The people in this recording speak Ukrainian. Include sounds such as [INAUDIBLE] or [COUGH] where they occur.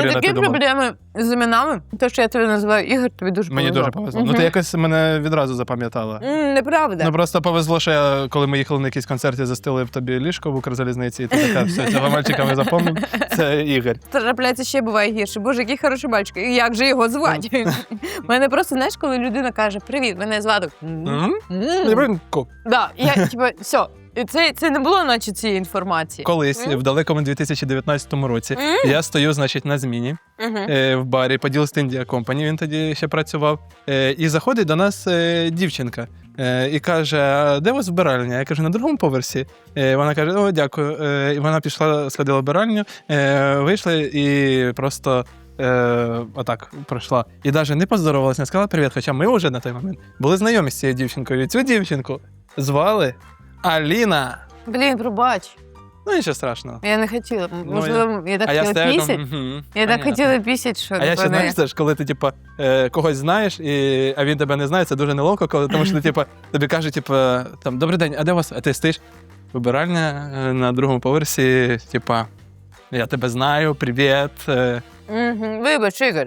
Поліна, такі ти проблеми з іменами. Те, що я тебе називаю Ігор, тобі дуже Мені повезло. дуже повезло. Ну ти якось мене відразу запам'ятала. М, Неправда. Ну просто повезло, що я, коли ми їхали на якийсь концерт, я застелив тобі ліжко в Укрзалізниці, і ти така, все, цього [LAUGHS] мальчика ми запомнив. Це Ігор. Трапляється ще буває гірше. Боже, який хороший мальчик. І Як же його звати? Мене просто, знаєш, коли людина каже: Привіт, мене звати. М, М? Да, я типа, все. І Це, це не було, наче цієї інформації. Колись М? в далекому 2019 році М? я стою, значить, на зміні Мгм. е, в барі Поділ India Company, він тоді ще працював. Е, і заходить до нас е, дівчинка. Е, і каже: «А де у вас вбиральня? Я кажу, на другому поверсі. Е, вона каже: О, дякую. Е, і вона пішла, сходила вбиральню, е, вийшла і просто. Е, отак пройшла. І навіть не поздоровалася, не сказала привіт. Хоча ми вже на той момент були знайомі з цією дівчинкою. І цю дівчинку звали Аліна. Блін, пробач. Ну, нічого страшного. Я не хотіла. Ну, Можливо, я так хотіла стою, пісять. «Мгм, Я так понятно». хотіла пісять, що А я ще напевно, знаєш, теж, коли ти, типу, е, когось знаєш, і, а він тебе не знає, це дуже неловко, коли тому що ти, типу, тобі кажуть, типу, там, добрий день, а де у вас? А ти стоїш? Вибиральня е, на другому поверсі, типа, я тебе знаю, привіт. е, Мгм. Вибач, Ігор.